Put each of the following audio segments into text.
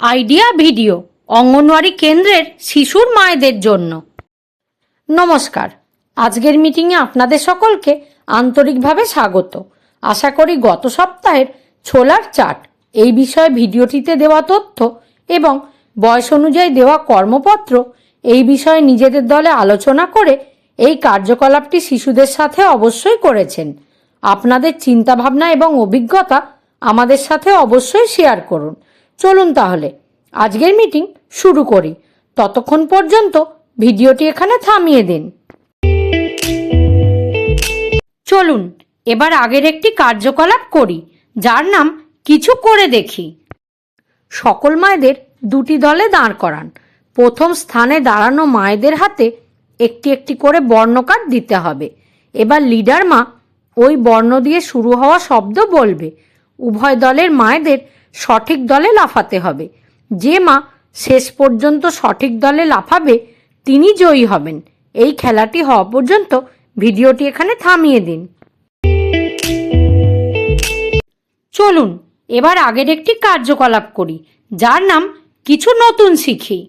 Idea video, anganwadi কেন্দ্রের শিশুর মায়েদের জন্য। নমস্কার, আজকের মিটিংয়ে আপনাদের সকলকে আন্তরিকভাবে স্বাগত। আশা করি গত সপ্তাহের ছোলার চাট, এই বিষয়ে ভিডিওটিতে দেওয়া তথ্য এবং বয়স অনুযায়ী দেওয়া কর্মপত্র, এই বিষয়ে নিজেদের দলে আলোচনা করে এই কার্যকলাপটি শিশুদের সাথে অবশ্যই করেছেন। আপনাদের চিন্তাভাবনা এবং অভিজ্ঞতা আমাদের সাথে অবশ্যই শেয়ার করুন। চলুন তাহলে, আজকের মিটিং শুরু করি। ততক্ষণ পর্যন্ত ভিডিওটি এখানে থামিয়ে দিন। চলুন, এবার আগের একটি কার্যকলাপ করি, যার নাম কিছু করে দেখি। সকল মায়েদের দুটি দলে দাঁড় করান। প্রথম স্থানে দাঁড়ানো মায়েদের হাতে একটি একটি করে বর্ণকার দিতে হবে। এবার লিডার মা ওই বর্ণ দিয়ে শুরু হওয়া শব্দ বলবে। উভয় দলের মায়েদের সঠিক দলে লাফাতে হবে। যে মা শেষ পর্যন্ত সঠিক দলে লাফাবে, তিনি জয়ী হবেন। এই খেলাটি হওয়া পর্যন্ত ভিডিওটি এখানে থামিয়ে দিন। চলুন, এবার আগের একটি কার্যকলাপ করি, যার নাম কিছু নতুন শিখি।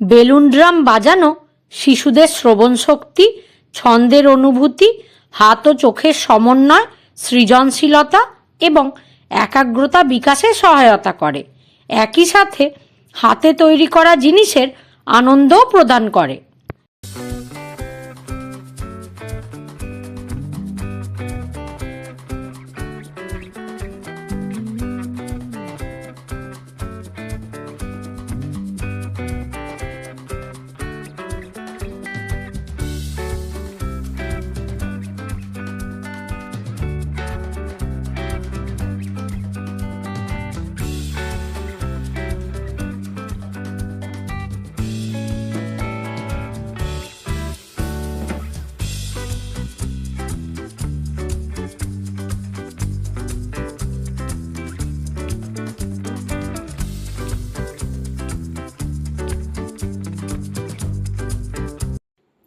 বেলুন ড্রাম বাজানো, শিশুদের শ্রবণ শক্তি, ছন্দের অনুভূতি, হাত ও চোখের সমন্বয়, সৃজনশীলতা এবং একাগ্রতা বিকাশে সহায়তা করে। একই সাথে হাতে তৈরি করা জিনিসের আনন্দও প্রদান করে।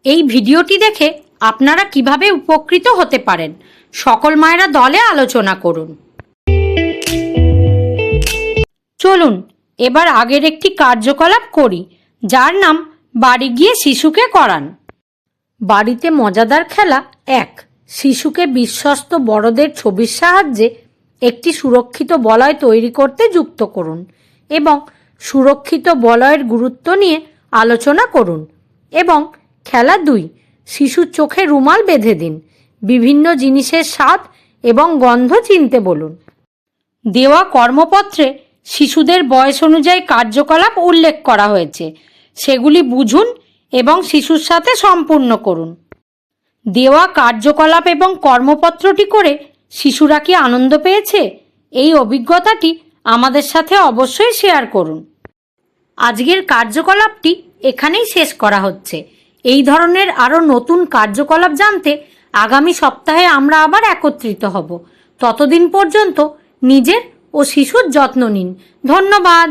এই ভিডিওটি দেখে আপনারা কীভাবে উপকৃত হতে পারেন? সকল মায়েরা দলে আলোচনা করুন। চলুন, এবার আগের একটি কার্যকলাপ করি, যার নাম বাড়ি গিয়ে শিশুকে করান। বাড়িতে মজাদার খেলা এক, শিশুকে বিশ্বস্ত বড়দের ছবির সাহায্যে একটি সুরক্ষিত বলয় তৈরি করতে যুক্ত করুন এবং সুরক্ষিত বলয়ের গুরুত্ব নিয়ে আলোচনা করুন এবং খেলা দুই। শিশুর চোখে রুমাল বেঁধে দিন। বিভিন্ন জিনিসের স্বাদ এবং গন্ধ চিনতে বলুন। দেওয়া কর্মপত্রে শিশুদের বয়স অনুযায়ী কার্যকলাপ উল্লেখ করা হয়েছে। সেগুলি বুঝুন এবং শিশুর সাথে সম্পূর্ণ করুন। দেওয়া কার্যকলাপ এবং কর্মপত্রটি করে শিশুরা কি আনন্দ পেয়েছে? এই অভিজ্ঞতাটি আমাদের সাথে অবশ্যই শেয়ার করুন। আজকের কার্যকলাপটি এখানেই শেষ করা হচ্ছে। এই ধরনের আরও নতুন কার্যকলাপ জানতে আগামী সপ্তাহে আমরা আবার একত্রিত হব। ততদিন পর্যন্ত নিজের ও শিশুর যত্ন নিন। ধন্যবাদ।